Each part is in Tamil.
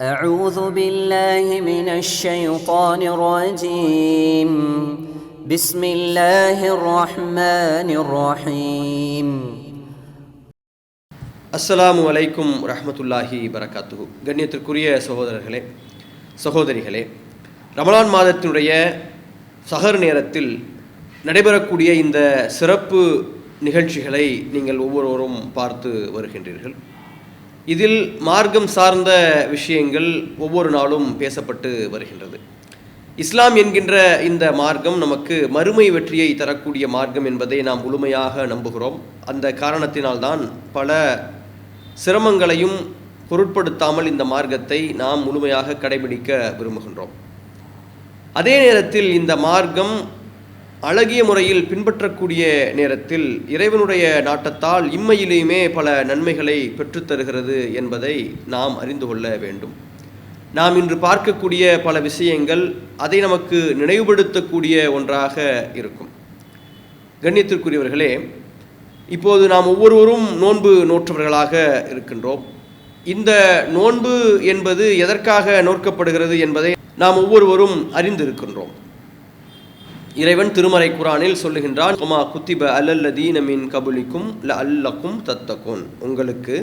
أعوذ بالله من الشيطان الرجيم بسم الله الرحمن الرحيم அஸ்ஸலாமு அலைக்கும் ரஹ்மத்துல்லாஹி வரகாத்துஹு கண்ணியத்திற்குரிய சகோதரர்களே சகோதரிகளே ரமலான் மாதத்தினுடைய சஹர் நேரத்தில் நடைபெறக்கூடிய இந்த சிறப்பு நிகழ்ச்சிகளை நீங்கள் ஒவ்வொருவரும் பார்த்து வருகின்றீர்கள் இதில் மார்க்கம் சார்ந்த விஷயங்கள் ஒவ்வொரு நாளும் பேசப்பட்டு வருகின்றது. இஸ்லாம் என்கின்ற இந்த மார்க்கம் நமக்கு மறுமை வெற்றியை தரக்கூடிய மார்க்கம் என்பதை நாம் முழுமையாக நம்புகிறோம். அந்த காரணத்தினால்தான் பல சிரமங்களையும் பொருட்படுத்தாமல் இந்த மார்க்கத்தை நாம் முழுமையாக கடைபிடிக்க விரும்புகின்றோம். அதே நேரத்தில் இந்த மார்க்கம் அழகிய முறையில் பின்பற்றக்கூடிய நேரத்தில் இறைவனுடைய நாட்டத்தால் இம்மையிலேயுமே பல நன்மைகளை பெற்றுத்தருகிறது என்பதை நாம் அறிந்து கொள்ள வேண்டும். நாம் இன்று பார்க்கக்கூடிய பல விஷயங்கள் அதை நமக்கு நினைவுபடுத்தக்கூடிய ஒன்றாக இருக்கும். கண்ணியத்திற்குரியவர்களே இப்போது நாம் ஒவ்வொருவரும் நோன்பு நோற்றவர்களாக இருக்கின்றோம். இந்த நோன்பு என்பது எதற்காக நோக்கப்படுகிறது என்பதை நாம் ஒவ்வொருவரும் அறிந்திருக்கின்றோம். இறைவன் திருமறை குரானில் சொல்லுகின்றான் குமா குத்திப அல்ல மின் கபுலிக்கும் ல அல்லக்கும் தத்தக்கும் உங்களுக்கு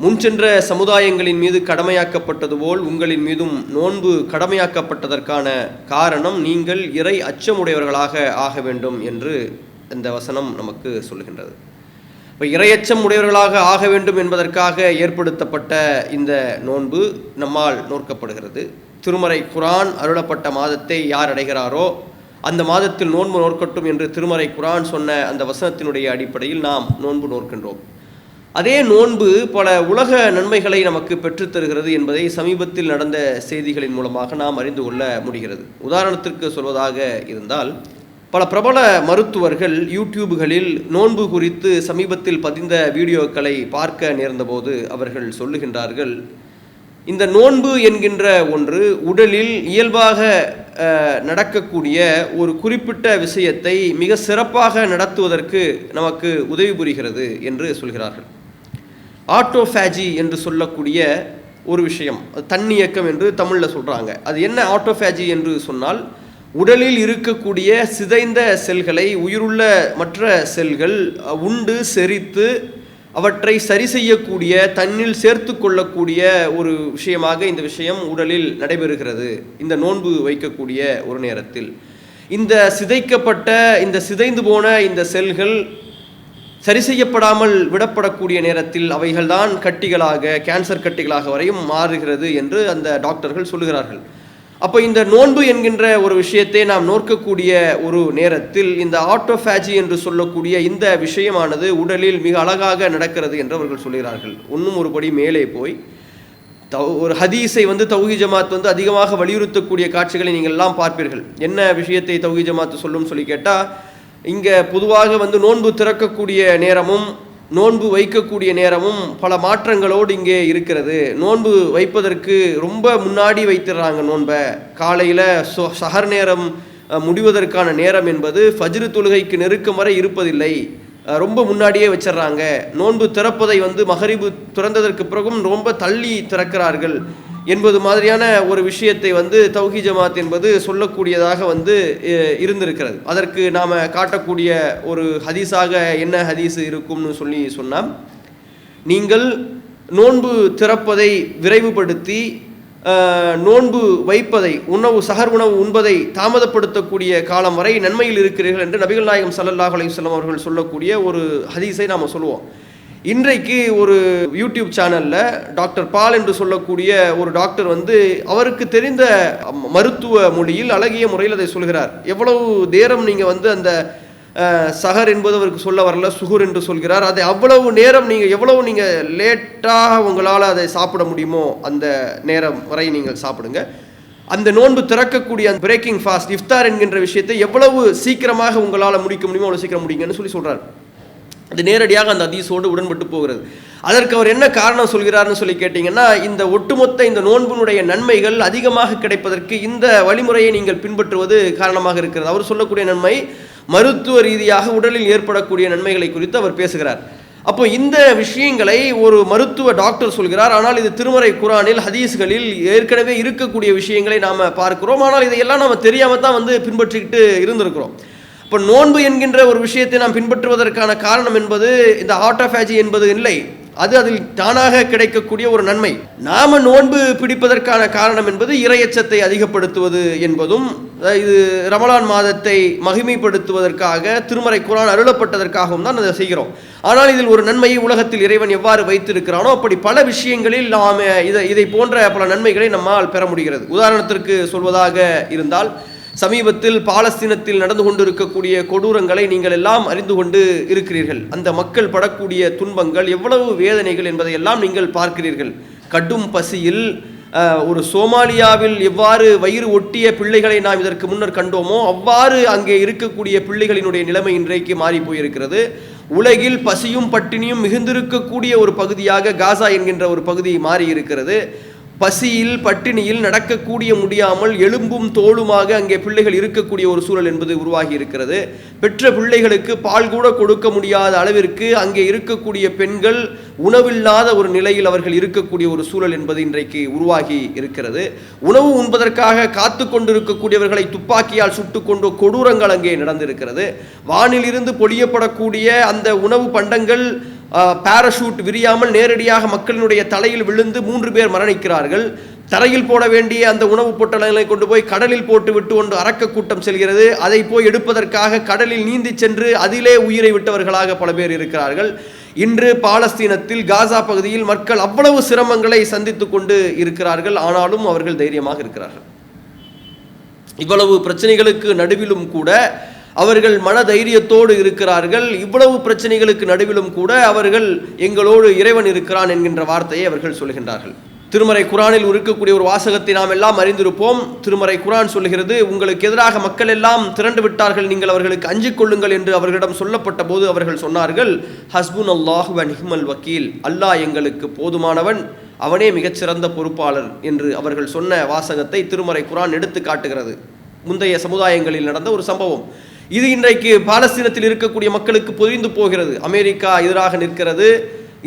முன் சென்ற சமுதாயங்களின் மீது கடமையாக்கப்பட்டது போல் உங்களின் மீதும் நோன்பு கடமையாக்கப்பட்டதற்கான காரணம் நீங்கள் இறை அச்சமுடையவர்களாக ஆக வேண்டும் என்று இந்த வசனம் நமக்கு சொல்லுகின்றது. இப்போ இரையச்சம் உடையவர்களாக ஆக வேண்டும் என்பதற்காக ஏற்படுத்தப்பட்ட இந்த நோன்பு நம்மால் நோக்கப்படுகிறது. திருமறை குரான் அருளப்பட்ட மாதத்தை யார் அடைகிறாரோ அந்த மாதத்தில் நோன்பு நோக்கட்டும் என்று திருமறை குரான் சொன்ன அந்த வசனத்தினுடைய அடிப்படையில் நாம் நோன்பு நோக்கின்றோம் அதே நோன்பு பல உலக நன்மைகளை நமக்கு பெற்றுத்தருகிறது என்பதை சமீபத்தில் நடந்த செய்திகளின் மூலமாக நாம் அறிந்து கொள்ள முடிகிறது. உதாரணத்திற்கு சொல்வதாக இருந்தால் பல பிரபல மருத்துவர்கள் யூடியூப்களில் நோன்பு குறித்து சமீபத்தில் பதிந்த வீடியோக்களை பார்க்க நேர்ந்தபோது அவர்கள் சொல்லுகின்றார்கள் இந்த நோன்பு என்கின்ற ஒன்று உடலில் இயல்பாக நடக்கக்கூடிய ஒரு குறிப்பிட்ட விஷயத்தை மிக சிறப்பாக நடத்துவதற்கு நமக்கு உதவி புரிகிறது என்று சொல்கிறார்கள். ஆட்டோஃபேஜி என்று சொல்லக்கூடிய ஒரு விஷயம். தண்ணி தன்னியக்கம் என்று தமிழில் சொல்கிறாங்க அது என்ன ஆட்டோஃபேஜி என்று சொன்னால் உடலில் இருக்கக்கூடிய சிதைந்த செல்களை உயிருள்ள மற்ற செல்கள் உண்டு செரித்து அவற்றை சரி செய்யக்கூடிய தன்னில் சேர்த்து கொள்ளக்கூடிய ஒரு விஷயமாக இந்த விஷயம் உடலில் நடைபெறுகிறது. இந்த நோன்பு வைக்கக்கூடிய ஒரு நேரத்தில். இந்த சிதைக்கப்பட்ட இந்த சிதைந்து போன இந்த செல்கள் சரி செய்யப்படாமல் விடப்படக்கூடிய நேரத்தில் அவைகள்தான் கட்டிகளாக கேன்சர் கட்டிகளாக வரையும் மாறுகிறது என்று அந்த டாக்டர்கள் சொல்லுகிறார்கள். அப்போ இந்த நோன்பு என்கின்ற ஒரு விஷயத்தை நாம் நோக்கக்கூடிய ஒரு நேரத்தில் இந்த ஆட்டோஃபேஜி என்று சொல்லக்கூடிய இந்த விஷயமானது உடலில் மிக அழகாக நடக்கிறது என்று அவர்கள் சொல்கிறார்கள். இன்னும் ஒருபடி மேலே போய் தௌ ஒரு ஹதீஸை வந்து தௌஹி ஜமாத் வந்து அதிகமாக வலியுறுத்தக்கூடிய காட்சிகளை நீங்கள் எல்லாம் பார்ப்பீர்கள். என்ன விஷயத்தை தௌஹி ஜமாத் சொல்லும் சொல்லி கேட்டால் இங்கே பொதுவாக வந்து நோன்பு திறக்கக்கூடிய நேரமும் நோன்பு வைக்கக்கூடிய நேரமும் பல மாற்றங்களோடு இங்கே இருக்கிறது. நோன்பு வைப்பதற்கு ரொம்ப முன்னாடி வைத்துடுறாங்க நோன்பை. காலையில் சொ சஹர் நேரம் முடிவதற்கான நேரம் என்பது ஃபஜ்ரு தொழுகைக்கு நெருக்கம் வரை இருப்பதில்லை. ரொம்ப முன்னாடியே வச்சிடுறாங்க. நோன்பு திறப்பதை வந்து மகரிபு திறந்ததற்கு பிறகும் ரொம்ப தள்ளி திறக்கிறார்கள். என்பது மாதிரியான ஒரு விஷயத்தை வந்து தௌஹி ஜமாத் என்பது சொல்லக்கூடியதாக வந்து இருந்திருக்கிறது. அதற்கு நாம் காட்டக்கூடிய ஒரு ஹதீஸாக என்ன ஹதீஸ் இருக்கும்னு சொல்லி சொன்னால் நீங்கள் நோன்பு திறப்பதை விரைவுபடுத்தி நோன்பு வைப்பதை உணவு சகர் உணவு உண்பதை தாமதப்படுத்தக்கூடிய காலம் வரை நன்மையில் இருக்கிறீர்கள் என்று நபிகள் நாயகம் சல்லல்லாஹ் அலைஹி அவர்கள் சொல்லக்கூடிய ஒரு ஹதீஸை நாம் சொல்லுவோம். இன்றைக்கு ஒரு யூடியூப் சேனலில் டாக்டர் பால் என்று சொல்லக்கூடிய ஒரு டாக்டர் வந்து அவருக்கு தெரிந்த மருத்துவ மொழியில் அழகிய முறையில் அதை சொல்கிறார். எவ்வளவு நேரம் நீங்கள் வந்து அந்த சகர் சஹர் என்பது அவருக்கு சொல்ல வரல சுகுர் என்று சொல்கிறார். அதை அவ்வளவு நேரம் நீங்கள் எவ்வளவு நீங்கள் லேட்டாக உங்களால் அதை சாப்பிட முடியுமோ அந்த நேரம் வரை நீங்கள் சாப்பிடுங்க. அந்த நோன்பு திறக்கக்கூடிய அந்த பிரேக்கிங் ஃபாஸ்ட் இஃப்தார் என்கின்ற விஷயத்தை எவ்வளவு சீக்கிரமாக உங்களால் முடிக்க முடியுமோ அவ்வளோ சீக்கிரம் முடியுங்கன்னு சொல்லி சொல்கிறார் அது நேரடியாக அந்த அதீசோடு உடன்பட்டு போகிறது. அதற்கு அவர் என்ன காரணம் சொல்கிறார்னு சொல்லி கேட்டிங்கன்னா இந்த ஒட்டுமொத்த இந்த நோன்பினுடைய நன்மைகள் அதிகமாக கிடைப்பதற்கு இந்த வழிமுறையை நீங்கள் பின்பற்றுவது காரணமாக இருக்கிறது. அவர் சொல்லக்கூடிய நன்மை மருத்துவ ரீதியாக உடலில் ஏற்படக்கூடிய நன்மைகளை குறித்து அவர் பேசுகிறார். அப்போ இந்த விஷயங்களை ஒரு மருத்துவ டாக்டர் சொல்கிறார். ஆனால் இது திருமறை குரானில் ஹதீஸ்களில் ஏற்கனவே இருக்கக்கூடிய விஷயங்களை நாம் பார்க்கிறோம். ஆனால் இதையெல்லாம் நாம் தெரியாமல் தான் வந்து பின்பற்றிக்கிட்டு இருந்திருக்கிறோம். இப்போ நோன்பு என்கின்ற ஒரு விஷயத்தை நாம் பின்பற்றுவதற்கான காரணம் என்பது இந்த ஆட்டோஃபேஜி என்பது இல்லை. அது அதில் தானாக கிடைக்கக்கூடிய ஒரு நன்மை. நாம நோன்பு பிடிப்பதற்கான காரணம் என்பது இரையச்சத்தை அதிகப்படுத்துவது என்பதும் இது ரமலான் மாதத்தை மகிமைப்படுத்துவதற்காக திருமறை குரான் அருளப்பட்டதற்காகவும் தான் அதை செய்கிறோம். ஆனால் இதில் ஒரு நன்மையை உலகத்தில் இறைவன் எவ்வாறு வைத்திருக்கிறானோ அப்படி பல விஷயங்களில் நாம் இதை இதை போன்ற பல நன்மைகளை நம்மால் பெற முடிகிறது. உதாரணத்திற்கு சொல்வதாக இருந்தால் சமீபத்தில் பாலஸ்தீனத்தில் நடந்து கொண்டிருக்கக்கூடிய கொடூரங்களை நீங்கள் எல்லாம் அறிந்து கொண்டு இருக்கிறீர்கள். அந்த மக்கள் படக்கூடிய துன்பங்கள் எவ்வளவு வேதனைகள் என்பதையெல்லாம் நீங்கள் பார்க்கிறீர்கள். கடும் பசியில் ஒரு சோமாலியாவில் எவ்வாறு வயிறு ஒட்டிய பிள்ளைகளை நாம் இதற்கு முன்னர் கண்டோமோ அவ்வாறு அங்கே இருக்கக்கூடிய பிள்ளைகளினுடைய நிலைமை இன்றைக்கு மாறி போயிருக்கிறது. உலகில் பசியும் பட்டினியும் மிகுந்திருக்கக்கூடிய ஒரு பகுதியாக காசா என்கின்ற ஒரு பகுதி மாறி இருக்கிறது பசியில் பட்டினியில் நடக்கக்கூடிய முடியாமல் எலும்பும் தோளுமாக அங்கே பிள்ளைகள் இருக்கக்கூடிய ஒரு சூழல் என்பது உருவாகி இருக்கிறது. பெற்ற பிள்ளைகளுக்கு பால் கூட கொடுக்க முடியாத அளவிற்கு அங்கே இருக்கக்கூடிய பெண்கள் உணவில்லாத ஒரு நிலையில் அவர்கள் இருக்கக்கூடிய ஒரு சூழல் என்பது இன்றைக்கு உருவாகி இருக்கிறது. உணவு உண்பதற்காக காத்து கொண்டிருக்கக்கூடியவர்களை துப்பாக்கியால் சுட்டுக் கொண்டு கொடூரங்கள் அங்கே நடந்திருக்கிறது. வானிலிருந்து பொழியப்படக்கூடிய அந்த உணவு பண்டங்கள் பாராஷூட் விரியாமல் நேரடியாக மக்களினுடைய தலையில் விழுந்து மூன்று பேர் மரணிக்கிறார்கள். தரையில் போட வேண்டிய அந்த உணவுப் பொட்டலங்களை கொண்டு போய் கடலில் போட்டு விட்டு கொண்டு அரக்க கூட்டம் செல்கிறது. அதை போய் எடுப்பதற்காக கடலில் நீந்தி சென்று அதிலே உயிரை விட்டவர்களாக பல பேர் இருக்கிறார்கள். இன்று பாலஸ்தீனத்தில் காசா பகுதியில் மக்கள் அவ்வளவு சிரமங்களை சந்தித்து கொண்டு இருக்கிறார்கள். ஆனாலும் அவர்கள் தைரியமாக இருக்கிறார்கள். இவ்வளவு பிரச்சனைகளுக்கு நடுவிலும் கூட அவர்கள் மன தைரியத்தோடு இருக்கிறார்கள். இவ்வளவு பிரச்சனைகளுக்கு நடுவிலும் கூட அவர்கள் எங்களோடு இறைவன் இருக்கிறான் என்கின்ற வார்த்தையை அவர்கள் சொல்கின்றார்கள் திருமறை குரானில் இருக்கக்கூடிய ஒரு வாசகத்தை நாம் எல்லாம் அறிந்திருப்போம். திருமறை குரான் சொல்கிறது உங்களுக்கு எதிராக மக்கள் எல்லாம் திரண்டு விட்டார்கள் நீங்கள் அவர்களுக்கு அஞ்சிக் கொள்ளுங்கள் என்று அவர்களிடம் சொல்லப்பட்ட போது அவர்கள் சொன்னார்கள் ஹஸ்புன் அல்லாஹ் நிஹ்மல் வக்கீல். அல்லாஹ் எங்களுக்கு போதுமானவன். அவனே மிகச்சிறந்த பொறுப்பாளர் என்று அவர்கள் சொன்ன வாசகத்தை திருமறை குரான் எடுத்து காட்டுகிறது. முந்தைய சமுதாயங்களில் நடந்த ஒரு சம்பவம். இது இன்றைக்கு பாலஸ்தீனத்தில் இருக்கக்கூடிய மக்களுக்கு புரிந்து போகிறது. அமெரிக்கா எதிராக நிற்கிறது.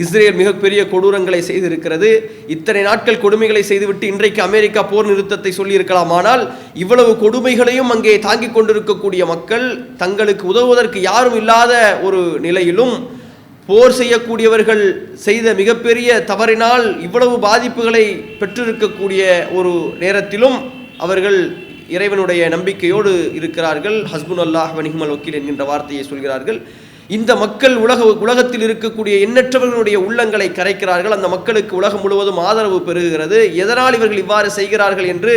இஸ்ரேல் மிகப்பெரிய கொடூரங்களை செய்திருக்கிறது. இத்தனை நாட்கள் கொடுமைகளை செய்துவிட்டு இன்றைக்கு அமெரிக்கா போர் நிறுத்தத்தை சொல்லியிருக்கலாம் ஆனால் இவ்வளவு கொடுமைகளையும் அங்கே தாங்கிக் கொண்டிருக்கக்கூடிய மக்கள் தங்களுக்கு உதவுவதற்கு யாரும் இல்லாத ஒரு நிலையிலும் போர் செய்யக்கூடியவர்கள் செய்த மிகப்பெரிய தவறினால் இவ்வளவு பாதிப்புகளை பெற்றிருக்கக்கூடிய ஒரு நேரத்திலும் அவர்கள் இறைவனுடைய நம்பிக்கையோடு இருக்கிறார்கள். ஹஸ்புன் அல்லாஹ் வனிஹ்மல் வக்கீல் என்கின்ற வார்த்தையை சொல்கிறார்கள். இந்த மக்கள் உலக உலகத்தில் இருக்கக்கூடிய எண்ணற்றவர்களுடைய உள்ளங்களை கரைக்கிறார்கள். அந்த மக்களுக்கு உலகம் முழுவதும் ஆதரவு பெறுகிறது. எதனால் இவர்கள் இவ்வாறு செய்கிறார்கள் என்று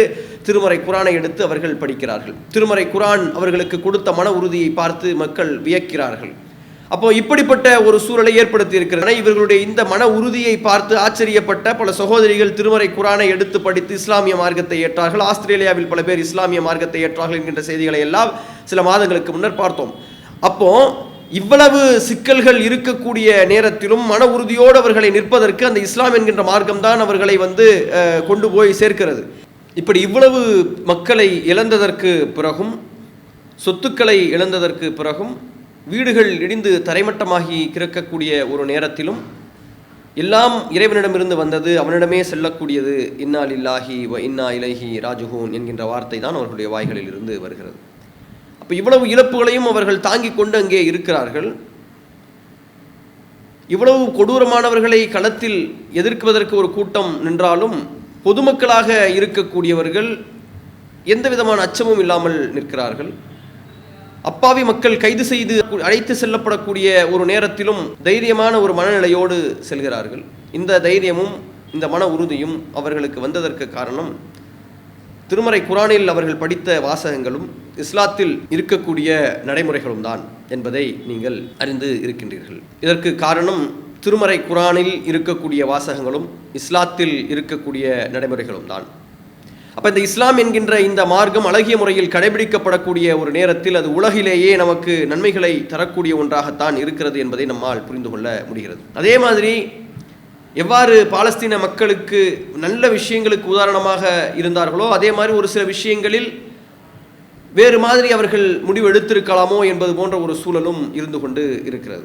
திருமறை குரானை எடுத்து அவர்கள் படிக்கிறார்கள். திருமறை குரான் அவர்களுக்கு கொடுத்த மன உறுதியை பார்த்து மக்கள் வியக்கிறார்கள். அப்போ இப்படிப்பட்ட ஒரு சூழலை ஏற்படுத்தி இருக்கிறது இவர்களுடைய இந்த மன உறுதியை பார்த்து ஆச்சரியப்பட்ட பல சகோதரிகள் திருமறை குரானை எடுத்து படித்து இஸ்லாமிய மார்க்கத்தை ஏற்றார்கள். ஆஸ்திரேலியாவில் பல பேர் இஸ்லாமிய மார்க்கத்தை ஏற்றார்கள் என்கின்ற செய்திகளை எல்லாம் சில மாதங்களுக்கு முன்னர் பார்த்தோம். அப்போ இவ்வளவு சிக்கல்கள் இருக்கக்கூடிய நேரத்திலும் மன உறுதியோடு அவர்களை நிற்பதற்கு அந்த இஸ்லாம் என்கின்ற மார்க்கம்தான் அவர்களை வந்து கொண்டு போய் சேர்க்கிறது. இப்படி இவ்வளவு மக்களை இழந்ததற்கு பிறகும் சொத்துக்களை இழந்ததற்கு பிறகும் வீடுகள் இடிந்து தரைமட்டமாகி கிடக்கக்கூடிய ஒரு நேரத்திலும் எல்லாம் இறைவனிடமிருந்து வந்தது அவனிடமே செல்லக்கூடியது. இன்னா இல்லாஹி வ இன்னா இலைஹி ராஜுகூன் என்கின்ற வார்த்தை தான் அவர்களுடைய வாய்களில் இருந்து வருகிறது. அப்போ இவ்வளவு இழப்புகளையும் அவர்கள் தாங்கி கொண்டு அங்கே இருக்கிறார்கள். இவ்வளவு கொடூரமானவர்களை களத்தில் எதிர்க்குவதற்கு ஒரு கூட்டம் நின்றாலும் பொதுமக்களாக இருக்கக்கூடியவர்கள் எந்த விதமான அச்சமும் இல்லாமல் நிற்கிறார்கள். அப்பாவி மக்கள் கைது செய்து அழைத்து செல்லப்படக்கூடிய ஒரு நேரத்திலும் தைரியமான ஒரு மனநிலையோடு செல்கிறார்கள். இந்த தைரியமும் இந்த மன உறுதியும் அவர்களுக்கு வந்ததற்கு காரணம் திருமறை குரானில் அவர்கள் படித்த வாசகங்களும் இஸ்லாத்தில் இருக்கக்கூடிய நடைமுறைகளும் தான் என்பதை நீங்கள் அறிந்து இருக்கின்றீர்கள். இதற்கு காரணம் திருமறை குரானில் இருக்கக்கூடிய வாசகங்களும் இஸ்லாத்தில் இருக்கக்கூடிய நடைமுறைகளும் தான். அப்போ இந்த இஸ்லாம் என்கின்ற இந்த மார்க்கம் அழகிய முறையில் கடைபிடிக்கப்படக்கூடிய ஒரு நேரத்தில் அது உலகிலேயே நமக்கு நன்மைகளை தரக்கூடிய ஒன்றாகத்தான் இருக்கிறது என்பதை நம்மால் புரிந்து கொள்ள முடிகிறது. அதே மாதிரி எவ்வாறு பாலஸ்தீன மக்களுக்கு நல்ல விஷயங்களுக்கு உதாரணமாக இருந்தார்களோ அதே மாதிரி ஒரு சில விஷயங்களில் வேறு மாதிரி அவர்கள் முடிவு எடுத்திருக்கலாமோ என்பது போன்ற ஒரு சூழலும் இருந்து கொண்டு இருக்கிறது.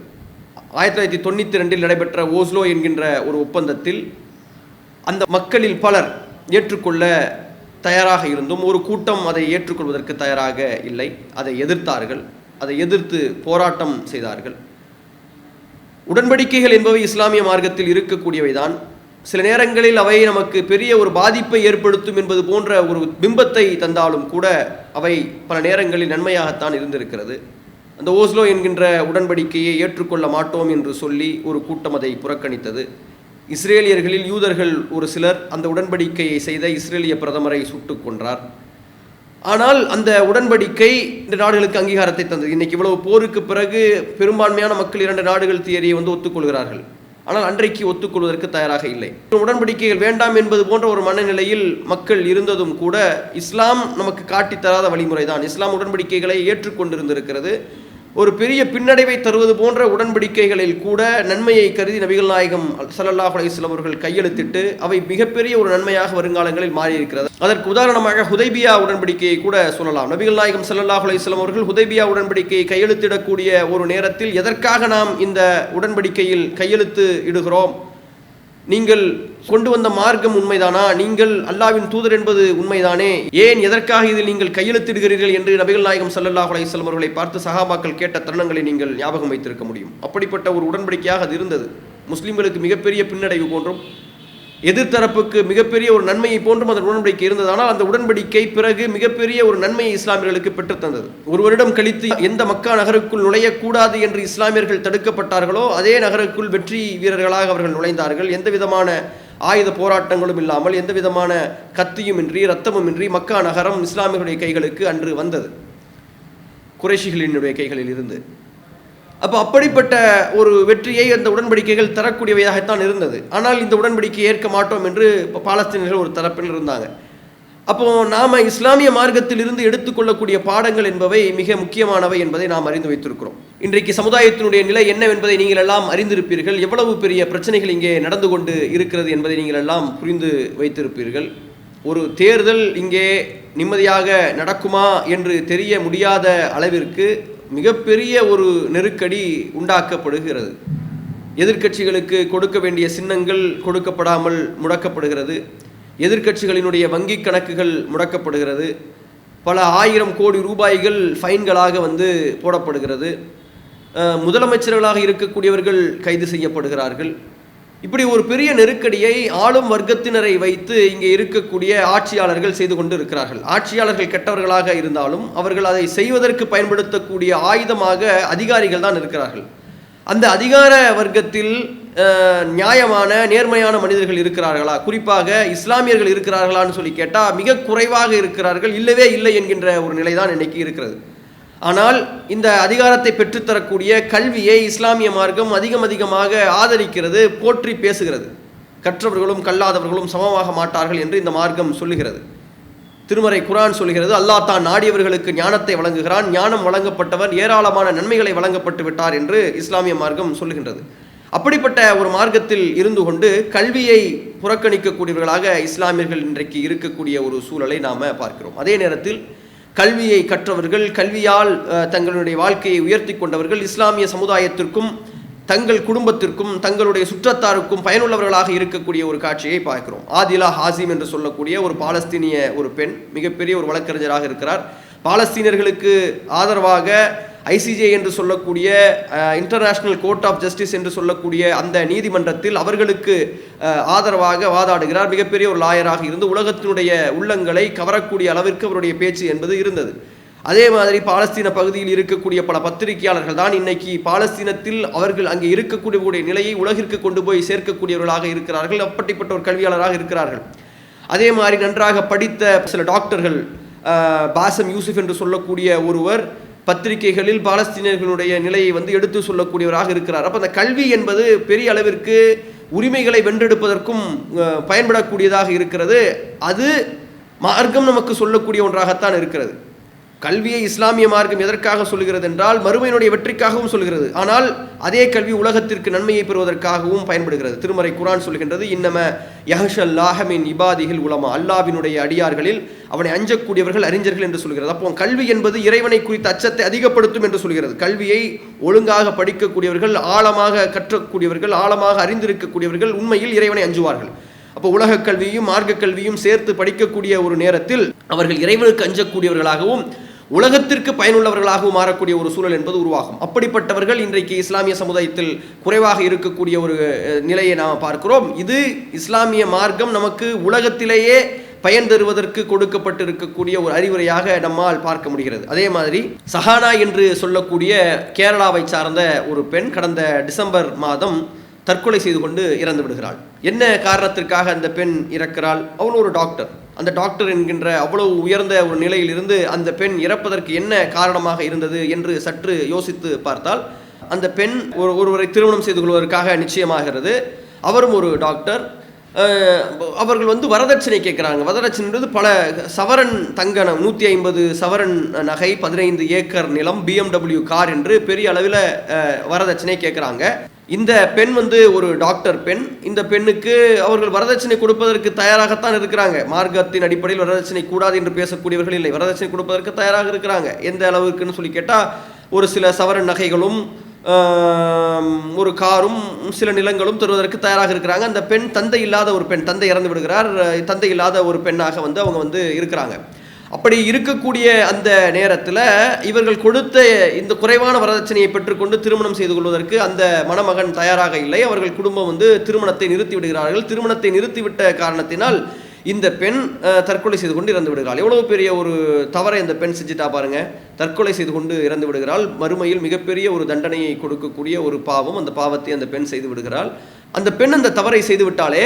ஆயிரத்தி தொள்ளாயிரத்தி தொண்ணூற்றி ரெண்டில் நடைபெற்ற ஓஸ்லோ என்கின்ற ஒரு ஒப்பந்தத்தில் அந்த மக்களில் பலர் ஏற்றுக்கொள்ள தயாராக இருந்தும் ஒரு கூட்டம் அதை ஏற்றுக்கொள்வதற்கு தயாராக இல்லை. அதை எதிர்த்தார்கள். அதை எதிர்த்து போராட்டம் செய்தார்கள். உடன்படிக்கைகள் என்பவை இஸ்லாமிய மார்க்கத்தில் இருக்கக்கூடியவைதான். சில நேரங்களில் அவை நமக்கு பெரிய ஒரு பாதிப்பை ஏற்படுத்தும் என்பது போன்ற ஒரு பிம்பத்தை தந்தாலும் கூட அவை பல நேரங்களில் நன்மையாகத்தான் இருந்திருக்கிறது. அந்த ஓஸ்லோ என்கின்ற உடன்படிக்கையை ஏற்றுக்கொள்ள மாட்டோம் என்று சொல்லி ஒரு கூட்டம் அதை புறக்கணித்தது. இஸ்ரேலியர்களில் யூதர்கள் ஒரு சிலர் அந்த உடன்படிக்கையை செய்த இஸ்ரேலிய பிரதமரை சுட்டுக் கொன்றார். ஆனால் அந்த உடன்படிக்கை இந்த நாடுகளுக்கு அங்கீகாரத்தை தந்தது. இன்னைக்கு இவ்வளவு போருக்கு பிறகு பெரும்பான்மையான மக்கள் இரண்டு நாடுகள் தியரியை வந்து ஒத்துக்கொள்கிறார்கள். ஆனால் அன்றைக்கு ஒத்துக்கொள்வதற்கு தயாராக இல்லை. உடன்படிக்கைகள் வேண்டாம் என்பது போன்ற ஒரு மனநிலையில் மக்கள் இருந்ததும் கூட இஸ்லாம் நமக்கு காட்டித்தராத வழிமுறை தான் இஸ்லாம் உடன்படிக்கைகளை ஏற்றுக்கொண்டிருந்திருக்கிறது. ஒரு பெரிய பின்னடைவை தருவது போன்ற உடன்படிக்கைகளில் கூட நன்மையை கருதி நபிகள் நாயகம் சல்லல்லாஹ் அலைஹி அவர்கள் கையெழுத்திட்டு அவை மிகப்பெரிய ஒரு நன்மையாக வருங்காலங்களில் மாறியிருக்கிறது. அதற்கு உதாரணமாக ஹுதைபியா உடன்படிக்கையை கூட சொல்லலாம். நபிகள் நாயகம் சல்லல்லாஹ் அலைஹி அவர்கள் ஹுதைபியா உடன்படிக்கையை கையெழுத்திடக்கூடிய ஒரு நேரத்தில் எதற்காக நாம் இந்த உடன்படிக்கையில் கையெழுத்து இடுகிறோம்? நீங்கள் கொண்டு வந்த மார்க்கம் உண்மைதானா? நீங்கள் அல்லாவின் தூதர் என்பது உண்மைதானே? ஏன் எதற்காக இதில் நீங்கள் கையெழுத்திடுகிறீர்கள் என்று நபிகள் நாயகம் சல்லாஹ் அலையம் அவர்களை பார்த்து சகாபாக்கள் கேட்ட தருணங்களை நீங்கள் ஞாபகம் வைத்திருக்க முடியும். அப்படிப்பட்ட ஒரு உடன்படிக்கையாக அது இருந்தது. முஸ்லிம்களுக்கு மிகப்பெரிய பின்னடைவு போன்றும் எதிர்த்தரப்புக்கு மிகப்பெரிய ஒரு நன்மையை போன்றும் அந்த உடன்படிக்கை இருந்தது. ஆனால் அந்த உடன்படிக்கை பிறகு மிகப்பெரிய ஒரு நன்மையை இஸ்லாமியர்களுக்கு பெற்றுத்தந்தது ஒரு வருடம் கழித்து எந்த மக்கா நகருக்குள் நுழையக்கூடாது என்று இஸ்லாமியர்கள் தடுக்கப்பட்டார்களோ அதே நகருக்குள் வெற்றி வீரர்களாக அவர்கள் நுழைந்தார்கள். எந்த விதமான ஆயுத போராட்டங்களும் இல்லாமல் எந்த விதமான கத்தியும் இன்றி ரத்தமும் இன்றி மக்கா நகரம் இஸ்லாமியர்களுடைய கைகளுக்கு அன்று வந்தது. குறைஷிகளினுடைய கைகளில் இருந்து. அப்போ அப்படிப்பட்ட ஒரு வெற்றியை அந்த உடன்படிக்கைகள் தரக்கூடியவையாகத்தான் இருந்தது. ஆனால் இந்த உடன்படிக்கையை ஏற்க மாட்டோம் என்று இப்போ பாலஸ்தீனர்கள் ஒரு தரப்பில் இருந்தாங்க. அப்போ நாம இஸ்லாமிய மார்க்கத்தில் இருந்து எடுத்துக்கொள்ளக்கூடிய பாடங்கள் என்பவை மிக முக்கியமானவை என்பதை நாம் அறிந்து வைத்திருக்கிறோம். இன்றைக்கு சமுதாயத்தினுடைய நிலை என்னவென்பதை நீங்கள் எல்லாம் அறிந்திருப்பீர்கள். எவ்வளவு பெரிய பிரச்சனைகள் இங்கே நடந்து கொண்டு இருக்கிறது என்பதை நீங்கள் எல்லாம் புரிந்து வைத்திருப்பீர்கள். ஒரு தேர்தல் இங்கே நிம்மதியாக நடக்குமா என்று தெரிய முடியாத அளவிற்கு மிகப்பெரிய ஒரு நெருக்கடி உண்டாக்கப்படுகிறது. எதிர்க்கட்சிகளுக்கு கொடுக்க வேண்டிய சின்னங்கள் கொடுக்கப்படாமல் முடக்கப்படுகிறது. எதிர்க்கட்சிகளினுடைய வங்கிக் கணக்குகள் முடக்கப்படுகிறது. பல ஆயிரம் கோடி ரூபாய்கள் ஃபைன்களாக வந்து போடப்படுகிறது. முதலமைச்சர்களாக இருக்கக்கூடியவர்கள் கைது செய்யப்படுகிறார்கள். இப்படி ஒரு பெரிய நெருக்கடியை ஆளும் வர்க்கத்தினரை வைத்து இங்கே இருக்கக்கூடிய ஆட்சியாளர்கள் செய்து கொண்டு இருக்கிறார்கள் ஆட்சியாளர்கள் கெட்டவர்களாக இருந்தாலும் அவர்கள் அதை செய்வதற்கு பயன்படுத்தக்கூடிய ஆயுதமாக அதிகாரிகள் தான் இருக்கிறார்கள். அந்த அதிகார வர்க்கத்தில் நியாயமான நேர்மையான மனிதர்கள் இருக்கிறார்களா? குறிப்பாக இஸ்லாமியர்கள் இருக்கிறார்களான்னு சொல்லி கேட்டால் மிக குறைவாக இருக்கிறார்கள். இல்லவே இல்லை என்கின்ற ஒரு நிலைதான் இன்னைக்கு இருக்கிறது. ஆனால் இந்த அதிகாரத்தை பெற்றுத்தரக்கூடிய கல்வியை இஸ்லாமிய மார்க்கம் அதிகம் அதிகமாக ஆதரிக்கிறது போற்றி பேசுகிறது. கற்றவர்களும் கல்லாதவர்களும் சமமாக மாட்டார்கள் என்று இந்த மார்க்கம் சொல்லுகிறது. திருமறை குரான் சொல்கிறது அல்லாஹ் தான் நாடியவர்களுக்கு ஞானத்தை வழங்குகிறான். ஞானம் வழங்கப்பட்டவர் ஏராளமான நன்மைகளை வழங்கப்பட்டு விட்டார் என்று இஸ்லாமிய மார்க்கம் சொல்லுகின்றது. அப்படிப்பட்ட ஒரு மார்க்கத்தில் இருந்து கொண்டு கல்வியை புறக்கணிக்கக்கூடியவர்களாக இஸ்லாமியர்கள் இன்றைக்கு இருக்கக்கூடிய ஒரு சூழலை நாம் பார்க்கிறோம். அதே நேரத்தில் கல்வியை கற்றவர்கள் கல்வியால் தங்களுடைய வாழ்க்கையை உயர்த்தி கொண்டவர்கள் இஸ்லாமிய சமுதாயத்திற்கும் தங்கள் குடும்பத்திற்கும் தங்களுடைய சுற்றத்தாருக்கும் பயனுள்ளவர்களாக இருக்கக்கூடிய ஒரு காட்சியை பார்க்கிறோம். ஆதிலா ஹாசிம் என்று சொல்லக்கூடிய ஒரு பாலஸ்தீனிய ஒரு பெண் மிகப்பெரிய ஒரு வழக்கறிஞராக இருக்கிறார். பாலஸ்தீனர்களுக்கு ஆதரவாக ஐசிஜே என்று சொல்லக்கூடிய இன்டர்நேஷ்னல் கோர்ட் ஆஃப் ஜஸ்டிஸ் என்று சொல்லக்கூடிய அந்த நீதிமன்றத்தில் அவர்களுக்கு ஆதரவாக வாதாடுகிறார். மிகப்பெரிய ஒரு லாயராக இருந்து உலகத்தினுடைய உள்ளங்களை கவரக்கூடிய அளவிற்கு அவருடைய பேச்சு என்பது இருந்தது. அதே மாதிரி பாலஸ்தீன பகுதியில் இருக்கக்கூடிய பல பத்திரிகையாளர்கள் தான் இன்னைக்கு பாலஸ்தீனத்தில் அவர்கள் அங்கே இருக்கக்கூடிய நிலையை உலகிற்கு கொண்டு போய் சேர்க்கக்கூடியவர்களாக இருக்கிறார்கள். அப்படிப்பட்ட ஒரு கல்வியாளராக இருக்கிறார்கள். அதே மாதிரி நன்றாக படித்த சில டாக்டர்கள் பாசம் யூசுஃப் என்று சொல்லக்கூடிய ஒருவர் பத்திரிகைகளில் பாலஸ்தீனியர்களுடைய நிலையை வந்து எடுத்து சொல்லக்கூடியவராக இருக்கிறார். அப்போ அந்த கல்வி என்பது பெரிய அளவிற்கு உரிமைகளை வென்றெடுப்பதற்கும் பயன்படக்கூடியதாக இருக்கிறது. அது மார்க்கம் நமக்கு சொல்லக்கூடிய ஒன்றாகத்தான் இருக்கிறது. கல்வியை இஸ்லாமிய மார்க்கம் எதற்காக சொல்கிறது என்றால் மறுமையினுடைய வெற்றிக்காகவும் சொல்கிறது ஆனால் அதே கல்வி உலகத்திற்கு நன்மையை பெறுவதற்காகவும் பயன்படுகிறது. திருமறை குரான் சொல்கின்றது இன்னம யஹஷல்லாஹமின் இபாதிகள் உலமா. அல்லாவினுடைய அடியார்களில் அவனை அஞ்சக்கூடியவர்கள் அறிஞர்கள் என்று சொல்கிறது. அப்போ கல்வி என்பது இறைவனை குறித்த அச்சத்தை அதிகப்படுத்தும் என்று சொல்கிறது. கல்வியை ஒழுங்காக படிக்கக்கூடியவர்கள் ஆழமாக கற்றக்கூடியவர்கள் ஆழமாக அறிந்திருக்கக்கூடியவர்கள் உண்மையில் இறைவனை அஞ்சுவார்கள். அப்போ உலகக் கல்வியும் மார்க்க கல்வியும் சேர்த்து படிக்கக்கூடிய ஒரு நேரத்தில் அவர்கள் இறைவனுக்கு அஞ்சக்கூடியவர்களாகவும் உலகத்திற்கு பயனுள்ளவர்களாகவும் மாறக்கூடிய ஒரு சூழல் என்பது உருவாகும். அப்படிப்பட்டவர்கள் இன்றைக்கு இஸ்லாமிய சமுதாயத்தில் குறைவாக இருக்கக்கூடிய ஒரு நிலையை நாம் பார்க்கிறோம். இது இஸ்லாமிய மார்க்கம் நமக்கு உலகத்திலேயே பயன் தருவதற்கு கொடுக்கப்பட்டிருக்கக்கூடிய ஒரு அறிவுரையாக நம்மால் பார்க்க முடிகிறது. அதே மாதிரி சஹானா என்று சொல்லக்கூடிய கேரளாவை சார்ந்த ஒரு பெண் கடந்த டிசம்பர் மாதம் தற்கொலை செய்து கொண்டு இறந்து விடுகிறாள். என்ன காரணத்திற்காக அந்த பெண் இறக்கிறாள்? அவள் ஒரு டாக்டர். அந்த டாக்டர் என்கின்ற அவ்வளவு உயர்ந்த ஒரு நிலையிலிருந்து அந்த பெண் இறப்பதற்கு என்ன காரணமாக இருந்தது என்று சற்று யோசித்து பார்த்தால் அந்த பெண் ஒரு ஒருவரை திருமணம் செய்து கொள்வதற்காக நிச்சயமாகிறது. அவரும் ஒரு டாக்டர். அவர்கள் வந்து வரதட்சணை கேட்குறாங்க. வரதட்சணைன்றது பல சவரன் தங்கனம் நூற்றி ஐம்பது சவரன் நகை பதினைந்து ஏக்கர் நிலம் பிஎம்டபிள்யூ கார் என்று பெரிய அளவில் வரதட்சணை கேட்குறாங்க. இந்த பெண் வந்து ஒரு டாக்டர் பெண். இந்த பெண்ணுக்கு அவர்கள் வரதட்சணை கொடுப்பதற்கு தயாராகத்தான் இருக்கிறாங்க. மார்க்கத்தின் அடிப்படையில் வரதட்சணை கூடாது என்று பேசக்கூடியவர்கள் இல்லை. வரதட்சணை கொடுப்பதற்கு தயாராக இருக்கிறாங்க. எந்த அளவுக்குன்னு சொல்லி கேட்டால் ஒரு சில சவரன் நகைகளும் ஒரு காரும் சில நிலங்களும் தருவதற்கு தயாராக இருக்கிறாங்க. அந்த பெண் தந்தை இல்லாத ஒரு பெண் தந்தை இறந்து விடுகிறார். தந்தை இல்லாத ஒரு பெண்ணாக வந்து அவங்க வந்து இருக்கிறாங்க. அப்படி இருக்கக்கூடிய அந்த நேரத்தில் இவர்கள் கொடுத்த இந்த குறைவான வரதட்சணையை பெற்றுக்கொண்டு திருமணம் செய்து கொள்வதற்கு அந்த மணமகன் தயாராக இல்லை. அவர்கள் குடும்பம் வந்து திருமணத்தை நிறுத்தி விடுகிறார்கள். திருமணத்தை நிறுத்திவிட்ட காரணத்தினால் இந்த பெண் தற்கொலை செய்து கொண்டு இறந்து விடுகிறாள். எவ்வளவு பெரிய ஒரு தவறை அந்த பெண் செஞ்சுட்டா பாருங்க. தற்கொலை செய்து கொண்டு இறந்து விடுகிறாள். மறுமையில் மிகப்பெரிய ஒரு தண்டனையை கொடுக்கக்கூடிய ஒரு பாவம் அந்த பாவத்தை அந்த பெண் செய்து விடுகிறாள். அந்த பெண் அந்த தவறை செய்து விட்டாலே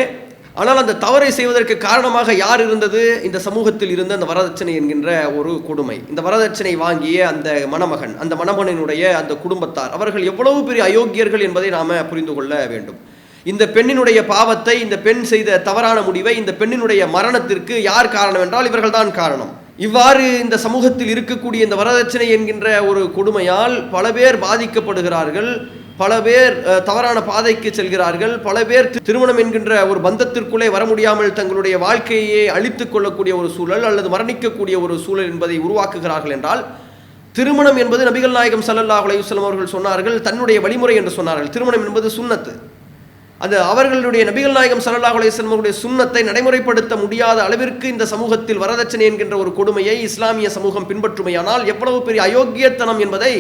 ஆனால் அந்த தவறை செய்வதற்கு காரணமாக யார் இருந்தது? இந்த சமூகத்தில் இருந்த அந்த வரதட்சணை என்கின்ற ஒரு கொடுமை. இந்த வரதட்சணை வாங்கிய அந்த மணமகன் அந்த மணமகனினுடைய அந்த குடும்பத்தார். அவர்கள் எவ்வளவு பெரிய அயோக்கியர்கள் என்பதை நாம புரிந்து கொள்ள வேண்டும். இந்த பெண்ணினுடைய பாவத்தை இந்த பெண் செய்த தவறான முடிவை இந்த பெண்ணினுடைய மரணத்திற்கு யார் காரணம் என்றால் இவர்கள்தான் காரணம். இவ்வாறு இந்த சமூகத்தில் இருக்கக்கூடிய இந்த வரதட்சணை என்கின்ற ஒரு கொடுமையால் பல பேர் பாதிக்கப்படுகிறார்கள் பல பேர் தவறான பாதைக்கு செல்கிறார்கள் பல பேர் திருமணம் என்கின்ற ஒரு பந்தத்திற்குள்ளே வர முடியாமல் தங்களுடைய வாழ்க்கையை அழித்துக் கொள்ளக்கூடிய ஒரு சூழல் அல்லது மரணிக்கக்கூடிய ஒரு சூழல் என்பதை உருவாக்குகிறார்கள் என்றால் திருமணம் என்பது நபிகள் நாயகம் சல்லல்லாஹ் அலையுஸ்லம் அவர்கள் சொன்னார்கள் தன்னுடைய வழிமுறை என்று சொன்னார்கள். திருமணம் என்பது சுண்ணத்து. அது அவர்களுடைய நபிகள் நாயகம் சல்லாஹ் அலைஹி சுண்ணத்தை நடைமுறைப்படுத்த முடியாத அளவிற்கு இந்த சமூகத்தில் வரதட்சணை என்கின்ற ஒரு கொடுமையை இஸ்லாமிய சமூகம் பின்பற்றுமையானால் எவ்வளவு பெரிய அயோக்கியத்தனம் என்பதை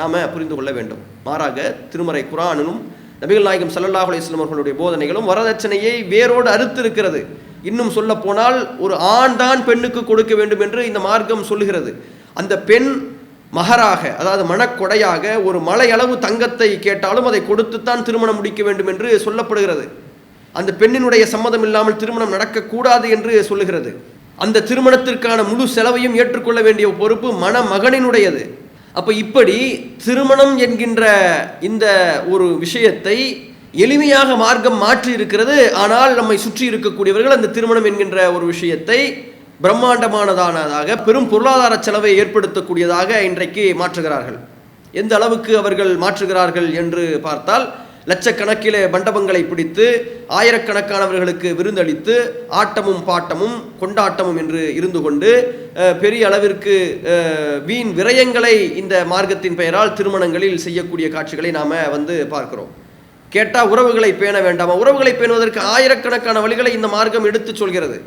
நாம புரிந்து கொள்ள வேண்டும். மாறாக திருமறை குரானும் நபிகள் நாயகம் சல்லாஹ் அலையம் அவர்களுடைய போதனைகளும் வரதட்சணையை வேரோடு அறுத்து இருக்கிறது இன்னும் சொல்ல போனால் ஒரு ஆண் தான் பெண்ணுக்கு கொடுக்க வேண்டும் என்று இந்த மார்க்கம் சொல்லுகிறது. அந்த பெண் மகராக அதாவது மனக்கொடையாக ஒரு மலையளவு தங்கத்தை கேட்டாலும் அதை கொடுத்துத்தான் திருமணம் முடிக்க வேண்டும் என்று சொல்லப்படுகிறது. அந்த பெண்ணினுடைய சம்மதம் இல்லாமல் திருமணம் நடக்கக்கூடாது என்று சொல்லுகிறது. அந்த திருமணத்திற்கான முழு செலவையும் ஏற்றுக்கொள்ள வேண்டிய பொறுப்பு மணமகனினுடையது. அப்ப இப்படி திருமணம் என்கின்ற இந்த ஒரு விஷயத்தை எளிமையாக மார்க்கம் மாற்றி இருக்கிறது ஆனால் நம்மை சுற்றி இருக்கக்கூடியவர்கள் அந்த திருமணம் என்கின்ற ஒரு விஷயத்தை பிரம்மாண்டமானதானதாக பெரும் பொருளாதார செலவை ஏற்படுத்தக்கூடியதாக இன்றைக்கு மாற்றுகிறார்கள். எந்த அளவுக்கு அவர்கள் மாற்றுகிறார்கள் என்று பார்த்தால் லட்சக்கணக்கிலே மண்டபங்களை பிடித்து ஆயிரக்கணக்கானவர்களுக்கு விருந்தளித்து ஆட்டமும் பாட்டமும் கொண்டாட்டமும் என்று இருந்து கொண்டு பெரிய அளவிற்கு வீண் விரயங்களை இந்த மார்க்கத்தின் பெயரால் திருமணங்களில் செய்யக்கூடிய காட்சிகளை நாம் வந்து பார்க்கிறோம். கேட்டால் உறவுகளை பேண வேண்டாமா? உறவுகளை பேணுவதற்கு ஆயிரக்கணக்கான வழிகளை இந்த மார்க்கம் எடுத்துச் சொல்கிறது.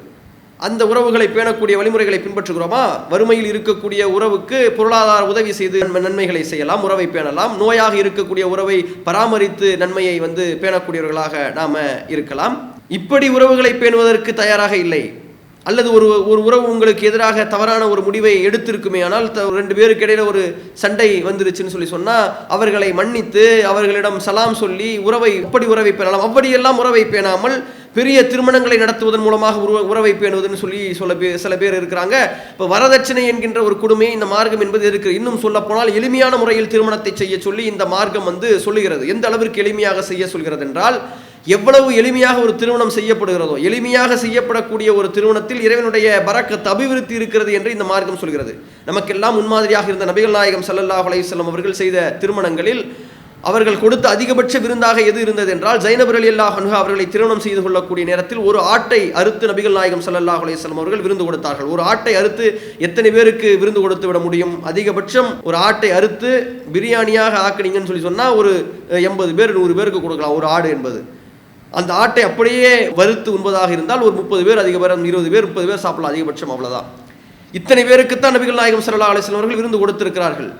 அந்த உறவுகளை பேணக்கூடிய வழிமுறைகளை பின்பற்றுகிறோமா? வறுமையில் இருக்கக்கூடிய உறவுக்கு பொருளாதார உதவி செய்து நன்மைகளை செய்யலாம் உறவை பேணலாம். நோயாக இருக்கக்கூடிய உறவை பராமரித்து நன்மையை வந்து பேணக்கூடியவர்களாக நாம இருக்கலாம். இப்படி உறவுகளை பேணுவதற்கு தயாராக இல்லை. அல்லது ஒரு ஒரு உறவு உங்களுக்கு எதிராக தவறான ஒரு முடிவை எடுத்திருக்குமே ஆனால் த- ரெண்டு பேருக்கு இடையில ஒரு சண்டை வந்துருச்சுன்னு சொல்லி சொன்னா அவர்களை மன்னித்து அவர்களிடம் சலாம் சொல்லி உறவை இப்படி உறவை பேணலாம். அப்படியெல்லாம் உறவை பேணாமல் பெரிய திருமணங்களை நடத்துவதன் மூலமாக உறவ உறவை பேணுவதுன்னு சொல்லி சொல்ல பேர் சில பேர் இருக்கிறாங்க. இப்போ வரதட்சணை என்கின்ற ஒரு கொடுமையை இந்த மார்க்கம் என்பது இருக்கு இன்னும் சொல்ல போனால் எளிமையான முறையில் திருமணத்தை செய்ய சொல்லி இந்த மார்க்கம் வந்து சொல்லுகிறது. எந்த அளவிற்கு எளிமையாக செய்ய சொல்கிறது என்றால் எவ்வளவு எளிமையாக ஒரு திருமணம் செய்யப்படுகிறதோ எளிமையாக செய்யப்படக்கூடிய ஒரு திருமணத்தில் இறைவனுடைய பரக்கத் அபிவிருத்தி இருக்கிறது என்று இந்த மார்க்கம் சொல்கிறது. நமக்கெல்லாம் முன்மாதிரியாக இருந்த நபிகள் நாயகம் சல்லல்லாஹ் அலைஹி அவர்கள் செய்த திருமணங்களில் அவர்கள் கொடுத்த அதிகபட்ச விருந்தாக எது இருந்தது என்றால் ஜைனபர் அலி அல்லாஹ் அவர்களை திருமணம் செய்து கொள்ளக்கூடிய நேரத்தில் ஒரு ஆட்டை அறுத்து நபிகள் நாயகம் சல்லாஹ் அலைஹி அவர்கள் விருந்து கொடுத்தார்கள். ஒரு ஆட்டை அறுத்து எத்தனை பேருக்கு விருந்து கொடுத்து விட முடியும்? அதிகபட்சம் ஒரு ஆட்டை அறுத்து பிரியாணியாக ஆக்குனீங்கன்னு சொல்லி சொன்னால் ஒரு எண்பது பேர் நூறு பேருக்கு கொடுக்கலாம் ஒரு ஆடு என்பது. அந்த ஆட்டை அப்படியே வறுத்து உண்பதாக இருந்தால் ஒரு முப்பது பேர் அதிகபட்சம் இருபது பேர் முப்பது பேர் சாப்பிடலாம் அதிகபட்சம் அவ்வளோதான் இத்தனை பேருக்குத்தான் நபிகள் நாயகம் ஸல்லல்லாஹு அலைஹி அவர்கள் விருந்து கொடுத்திருக்கிறார்கள்.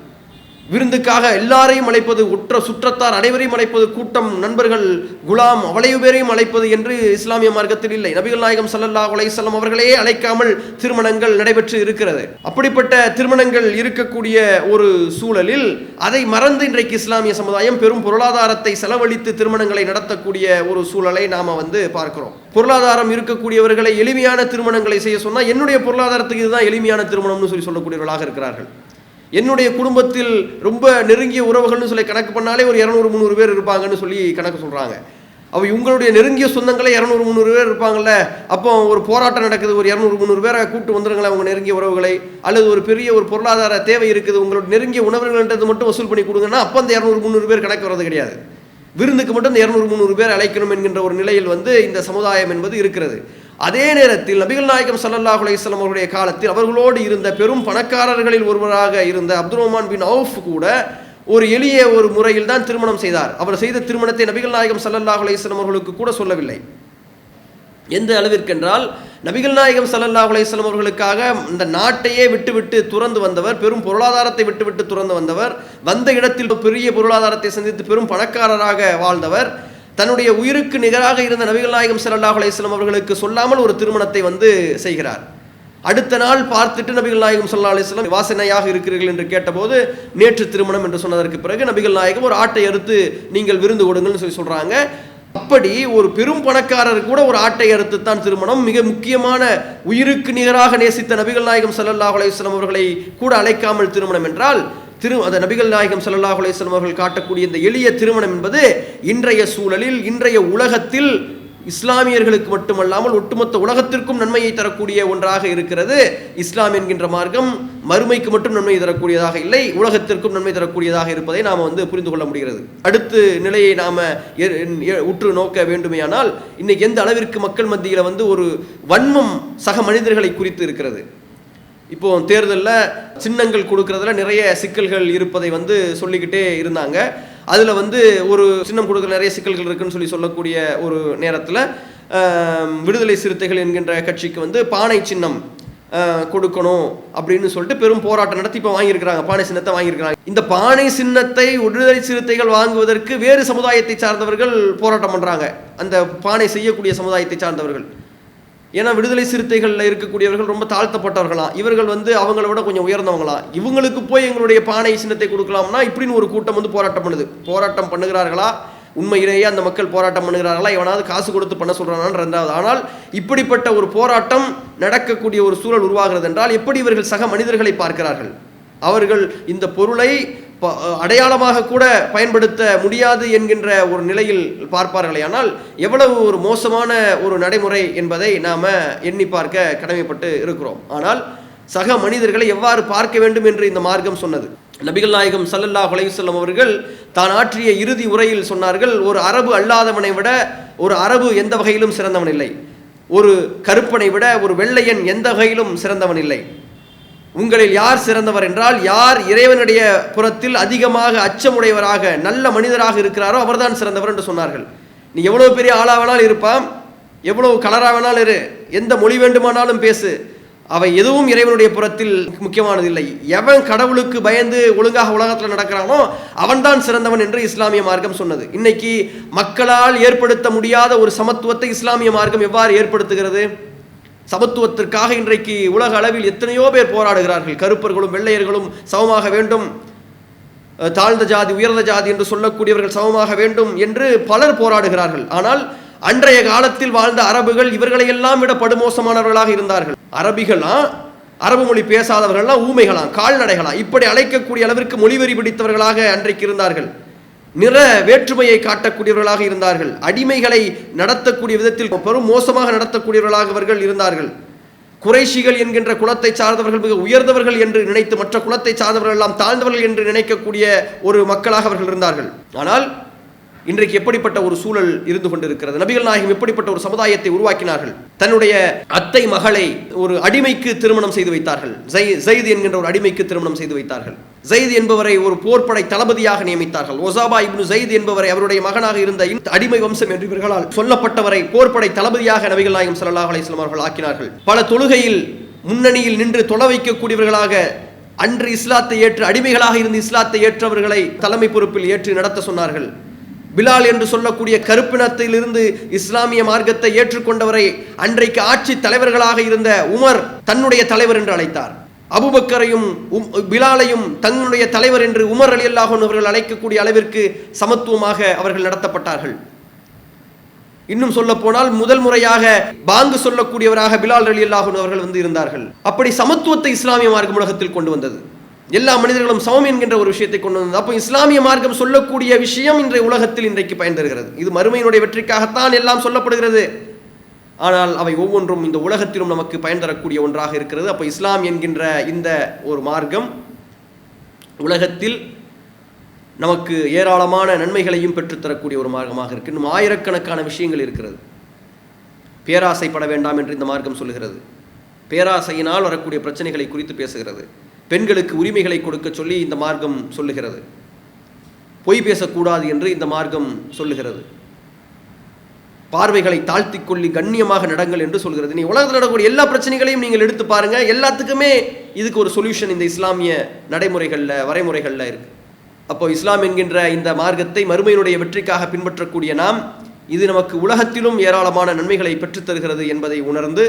விருந்துக்காக எல்லாரையும் அழைப்பது உற்ற சுற்றத்தார் அனைவரையும் அழைப்பது கூட்டம் நண்பர்கள் குலாம் அவ்வளவு பேரையும் அழைப்பது என்று இஸ்லாமிய மார்க்கத்தில் இல்லை. நபிகள் நாயகம் சல்லல்லா அலையம் அவர்களே அழைக்காமல் திருமணங்கள் நடைபெற்று இருக்கிறது. அப்படிப்பட்ட திருமணங்கள் இருக்கக்கூடிய ஒரு சூழலில் அதை மறந்து இன்றைக்கு இஸ்லாமிய சமுதாயம் பெரும் பொருளாதாரத்தை செலவழித்து திருமணங்களை நடத்தக்கூடிய ஒரு சூழலை நாம வந்து பார்க்கிறோம். பொருளாதாரம் இருக்கக்கூடியவர்களை எளிமையான திருமணங்களை செய்ய சொன்னால் என்னுடைய பொருளாதாரத்துக்கு இதுதான் எளிமையான திருமணம்னு சொல்லி சொல்லக்கூடியவர்களாக இருக்கிறார்கள். என்னுடைய குடும்பத்தில் ரொம்ப நெருங்கிய உறவுகள்னு சொல்லி கணக்கு பண்ணாலே ஒரு இரநூறு முந்நூறு பேர் இருப்பாங்கன்னு சொல்லி கணக்கு சொல்கிறாங்க அவ உங்களுடைய நெருங்கிய சொந்தங்களே இரநூறு முந்நூறு பேர் இருப்பாங்கள்ல அப்போ ஒரு போராட்டம் நடக்குது ஒரு இரநூறு முந்நூறு பேரை கூப்பிட்டு வந்துருங்களேன் அவங்க நெருங்கிய உறவுகளை அல்லது ஒரு பெரிய ஒரு பொருளாதார தேவை இருக்குது உங்களோட நெருங்கிய உணவுகள்ன்றது மட்டும் வசூல் பண்ணி கொடுங்கன்னா அப்போ அந்த இரநூறு முந்நூறு பேர் கணக்கு வர்றது கிடையாது. விருந்துக்கு மட்டும் இந்த இரநூறு முந்நூறு பேர் அழைக்கணும் என்கின்ற ஒரு நிலையில் வந்து இந்த சமுதாயம் என்பது இருக்கிறது. அதே நேரத்தில் நபிகள் நாயகம் ஸல்லல்லாஹு அலைஹி அவருடைய காலத்தில் அவர்களோடு இருந்த பெரும் பணக்காரர்களில் ஒருவராக இருந்த அப்துல் ரஹ்மான் பின் அவுஃப் கூட ஒரு எளிய ஒரு முறையில் தான் திருமணம் செய்தார். அவர் செய்த திருமணத்தை நபிகள் நாயகம் ஸல்லல்லாஹு அலைஹி அவர்களுக்கு கூட சொல்லவில்லை. எந்த அளவிற்கென்றால் நபிகள் நாயகம் ஸல்லல்லாஹு அலைஹி அவர்களுக்காக இந்த நாட்டையே விட்டுவிட்டு துறந்து வந்தவர் பெரும் பொருளாதாரத்தை விட்டுவிட்டு துறந்து வந்தவர் வந்த இடத்தில் பெரிய பொருளாதாரத்தை சந்தித்து பெரும் பணக்காரராக வாழ்ந்தவர் தன்னுடைய உயிருக்கு நிகராக இருந்த நபிகள் நாயகம் சல்லாஹ் அலையம் அவர்களுக்கு சொல்லாமல் ஒரு திருமணத்தை வந்து செய்கிறார். அடுத்த நாள் பார்த்துட்டு நபிகள் நாயகம் சல்லா அலிஸ்லாம் வாசனையாக இருக்கிறீர்கள் என்று கேட்டபோது நேற்று திருமணம் என்று சொன்னதற்கு பிறகு நபிகள் நாயகம் ஒரு ஆட்டை அறுத்து நீங்கள் விருந்து கொடுங்கள்னு சொல்லி சொல்கிறாங்க அப்படி ஒரு பெரும் பணக்காரர் கூட ஒரு ஆட்டை அறுத்து தான் திருமணம். மிக முக்கியமான உயிருக்கு நிகராக நேசித்த நபிகள் நாயகம் ஸல்லல்லாஹு அலையம் அவர்களை கூட அழைக்காமல் திருமணம் என்றால் திரு அந்த நபிகள் நாயகம் சல்லாஹ் அலைஹி அவர்கள் காட்டக்கூடிய இந்த எளிய திருமணம் என்பது இன்றைய சூழலில் இன்றைய உலகத்தில் இஸ்லாமியர்களுக்கு மட்டுமல்லாமல் ஒட்டுமொத்த உலகத்திற்கும் நன்மையை தரக்கூடிய ஒன்றாக இருக்கிறது. இஸ்லாம் என்கின்ற மார்க்கம் மறுமைக்கு மட்டும் நன்மை தரக்கூடியதாக இல்லை உலகத்திற்கும் நன்மை தரக்கூடியதாக இருப்பதை நாம் வந்து புரிந்து கொள்ள முடிகிறது. அடுத்து நிலையை நாம் உற்று நோக்க வேண்டுமேயானால் இன்னைக்கு எந்த அளவிற்கு மக்கள் மத்தியில் வந்து ஒரு வன்மம் சக மனிதர்களை குறித்து இருக்கிறது? இப்போ தேர்தலில் சின்னங்கள் கொடுக்கறதுல நிறைய சிக்கல்கள் இருப்பதை வந்து சொல்லிக்கிட்டே இருந்தாங்க. அதில் வந்து ஒரு சின்னம் கொடுக்குற நிறைய சிக்கல்கள் இருக்குன்னு சொல்லி சொல்லக்கூடிய ஒரு நேரத்தில் விடுதலை சிறுத்தைகள் என்கின்ற கட்சிக்கு வந்து பானை சின்னம் கொடுக்கணும் அப்படின்னு சொல்லிட்டு பெரும் போராட்டம் நடத்தி இப்போ வாங்கியிருக்கிறாங்க. பானை சின்னத்தை வாங்கியிருக்கிறாங்க. இந்த பானை சின்னத்தை விடுதலை சிறுத்தைகள் வாங்குவதற்கு வேறு சமுதாயத்தை சார்ந்தவர்கள் போராட்டம் பண்ணுறாங்க அந்த பானை செய்யக்கூடிய சமுதாயத்தை சார்ந்தவர்கள். ஏன்னா விடுதலை சிறுத்தைகளில் இருக்கக்கூடியவர்கள் ரொம்ப தாழ்த்தப்பட்டவர்களாம் இவர்கள் வந்து அவங்கள விட கொஞ்சம் உயர்ந்தவங்களாம் இவங்களுக்கு போய் எங்களுடைய பானை சின்னத்தை கொடுக்கலாம்னா இப்படின்னு ஒரு கூட்டம் வந்து போராட்டம் பண்ணுது. போராட்டம் பண்ணுகிறார்களா? உண்மையிலேயே அந்த மக்கள் போராட்டம் பண்ணுகிறார்களா? எவனாவது காசு கொடுத்து பண்ண சொல்றானான்னு ரெண்டாவது. ஆனால் இப்படிப்பட்ட ஒரு போராட்டம் நடக்கக்கூடிய ஒரு சூழல் உருவாகிறது என்றால் எப்படி இவர்கள் சக மனிதர்களை பார்க்கிறார்கள்? அவர்கள் இந்த பொருளை அடையாளமாக கூட பயன்படுத்த முடியாது என்கின்ற ஒரு நிலையில் பார்ப்பார்களே. ஆனால் எவ்வளவு ஒரு மோசமான ஒரு நடைமுறை என்பதை நாம் எண்ணி பார்க்க கடமைப்பட்டு இருக்கிறோம். ஆனால் சக மனிதர்களை எவ்வாறு பார்க்க வேண்டும் என்று இந்த மார்க்கம் சொன்னது? நபிகள் நாயகம் சல்லல்லா அலைஹி அவர்கள் தான் ஆற்றிய இறுதி உரையில் சொன்னார்கள் ஒரு அரபு அல்லாதவனை விட ஒரு அரபு எந்த வகையிலும் சிறந்தவன் இல்லை. ஒரு கருப்பனை விட ஒரு வெள்ளையன் எந்த வகையிலும் சிறந்தவன் இல்லை. உங்களில் யார் சிறந்தவர் என்றால் யார் இறைவனுடைய புறத்தில் அதிகமாக அச்சமுடையவராக நல்ல மனிதராக இருக்கிறாரோ அவர்தான் சிறந்தவர் என்று சொன்னார்கள். நீ எவ்வளவு பெரிய ஆளாக வேணாலும் இருப்பான் எவ்வளவு கலராக வேணாலும் இரு எந்த மொழி வேண்டுமானாலும் பேசு. அவை எதுவும் இறைவனுடைய புறத்தில் முக்கியமானதில்லை. எவன் கடவுளுக்கு பயந்து ஒழுங்காக உலகத்தில் நடக்கிறானோ அவன்தான் சிறந்தவன் என்று இஸ்லாமிய மார்க்கம் சொன்னது. இன்னைக்கு மக்களால் ஏற்படுத்த முடியாத ஒரு சமத்துவத்தை இஸ்லாமிய மார்க்கம் எவ்வாறு ஏற்படுத்துகிறது? சமத்துவத்திற்காக இன்றைக்கு உலக அளவில் எத்தனையோ பேர் போராடுகிறார்கள். கருப்பர்களும் வெள்ளையர்களும் சமமாக வேண்டும். தாழ்ந்த ஜாதி உயர்ந்த ஜாதி என்று சொல்லக்கூடியவர்கள் சமமாக வேண்டும் என்று பலர் போராடுகிறார்கள். ஆனால் அன்றைய காலத்தில் வாழ்ந்த அரபுகள் இவர்களையெல்லாம் விட படுமோசமானவர்களாக இருந்தார்கள். அரபிகளாம் அரபு மொழி பேசாதவர்கள்லாம் ஊமைகளாம் கால்நடைகளாம். இப்படி அழைக்கக்கூடிய அளவிற்கு மொழிவெறி பிடித்தவர்களாக அன்றைக்கு இருந்தார்கள். நிற வேற்றுமையை காட்டக்கூடியவர்களாக இருந்தார்கள். அடிமைகளை நடத்தக்கூடிய விதத்தில் பெரும் மோசமாக நடத்தக்கூடியவர்களாக அவர்கள் இருந்தார்கள். குறைஷிகள் என்கின்ற குலத்தை சார்ந்தவர்கள் மிக உயர்ந்தவர்கள் என்று நினைத்து மற்ற குலத்தை சார்ந்தவர்கள் எல்லாம் தாழ்ந்தவர்கள் என்று நினைக்கக்கூடிய ஒரு மக்களாக அவர்கள் இருந்தார்கள். ஆனால் இன்றைக்கு எப்படிப்பட்ட ஒரு சூழல் இருந்து கொண்டிருக்கிறது? நபிகள் நாயகம் எப்படிப்பட்ட ஒரு சமுதாயத்தை உருவாக்கினார்கள்? தன்னுடைய அத்தை மகளை ஒரு அடிமைக்கு திருமணம் செய்து வைத்தார்கள். ஜெய் ஜெயித் என்கின்ற ஒரு அடிமைக்கு திருமணம் செய்து வைத்தார்கள். ஜெயித் என்பவரை ஒரு போர்ப்படை தளபதியாக நியமித்தார்கள். ஒசாபா இப்னு ஜெயித் என்பவரை அவருடைய மகனாக இருந்த அடிமை வம்சம் என்று இவர்களால் சொல்லப்பட்டவரை போர்ப்படை தளபதியாக நபிகள் நாயகம் ஸல்லல்லாஹு அலிஸ்லாம் அவர்கள் ஆக்கினார்கள். பல தொழுகையில் முன்னணியில் நின்று தொலை வைக்கக்கூடியவர்களாக அன்று இஸ்லாத்தை ஏற்று அடிமைகளாக இருந்து இஸ்லாத்தை ஏற்றவர்களை தலைமை பொறுப்பில் ஏற்று நடத்த சொன்னார்கள். பிலால் என்று சொல்லக்கூடிய கருப்பினத்திலிருந்து இஸ்லாமிய மார்க்கத்தை ஏற்றுக்கொண்டவரை அன்றைக்கு ஆட்சி தலைவர்களாக இருந்த உமர் தன்னுடைய தலைவர் என்று அழைத்தார். அபுபக்கரையும் பிலாலையும் தன்னுடைய தலைவர் என்று உமர் அலி அல்லாஹன் அவர்கள் அழைக்கக்கூடிய அளவிற்கு சமத்துவமாக அவர்கள் நடத்தப்பட்டார்கள். இன்னும் சொல்ல போனால் முதல் முறையாக பாங்கு சொல்லக்கூடியவராக பிலால் அலி அல்லாஹன் அவர்கள் வந்து இருந்தார்கள். அப்படி சமத்துவத்தை இஸ்லாமிய மார்க்கம் உலகத்தில் கொண்டு வந்தது. எல்லா மனிதர்களும் சமம் என்கின்ற ஒரு விஷயத்தை கொண்டு வந்தது. அப்போ இஸ்லாமிய மார்க்கம் சொல்லக்கூடிய விஷயம் இன்றைய உலகத்தில் இன்றைக்கு பயன் தருகிறது இது மறுமையினுடைய வெற்றிக்காகத்தான் எல்லாம் சொல்லப்படுகிறது. ஆனால் அவை ஒவ்வொன்றும் இந்த உலகத்திலும் நமக்கு பயன் தரக்கூடிய ஒன்றாக இருக்கிறது. அப்போ இஸ்லாம் என்கின்ற இந்த ஒரு மார்க்கம் உலகத்தில் நமக்கு ஏராளமான நன்மைகளையும் பெற்றுத்தரக்கூடிய ஒரு மார்க்கமாக இருக்கு. இன்னும் ஆயிரக்கணக்கான விஷயங்கள் இருக்கிறது. பேராசைப்பட வேண்டாம் என்று இந்த மார்க்கம் சொல்லுகிறது. பேராசையினால் வரக்கூடிய பிரச்சனைகளை குறித்து பேசுகிறது. பெண்களுக்கு உரிமைகளை கொடுக்க சொல்லி இந்த மார்க்கம் சொல்லுகிறது. பொய் பேசக்கூடாது என்று இந்த மார்க்கம் சொல்லுகிறது. பார்வைகளை தாழ்த்தி கொள்ளி கண்ணியமாக நடங்கள் என்று சொல்கிறது. நீ உலகத்தில் நடக்கக்கூடிய எல்லா பிரச்சனைகளையும் நீங்கள் எடுத்து பாருங்க. எல்லாத்துக்குமே இதுக்கு ஒரு சொல்யூஷன் இந்த இஸ்லாமிய நடைமுறைகளில் வரைமுறைகளில் இருக்கு. அப்போ இஸ்லாம் என்கின்ற இந்த மார்க்கத்தை மறுமையினுடைய வெற்றிக்காக பின்பற்றக்கூடிய நாம் இது நமக்கு உலகத்திலும் ஏராளமான நன்மைகளை பெற்றுத் தருகிறது என்பதை உணர்ந்து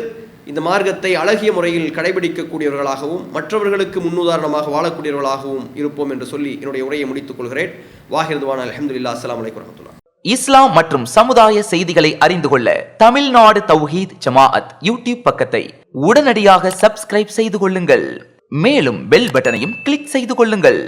இந்த மார்க்கத்தை அழகிய முறையில் கடைபிடிக்கக்கூடியவர்களாகவும் மற்றவர்களுக்கு முன்னுதாரணமாக வாழக்கூடியவர்களாகவும் இருப்போம் என்று சொல்லி என்னுடைய உரையை முடித்துக் கொள்கிறேன். வாஹிர்துவான் அலமதுல்லா அஸ்லாம் வலைக்கம் வரமத்துல்லா இஸ்லாம் மற்றும் சமுதாய செய்திகளை அறிந்து கொள்ள தமிழ்நாடு தௌஹீத் ஜமாஅத் யூடியூப் பக்கத்தை உடனடியாக சப்ஸ்கிரைப் செய்து கொள்ளுங்கள். மேலும் பெல் பட்டனையும் கிளிக் செய்து கொள்ளுங்கள்.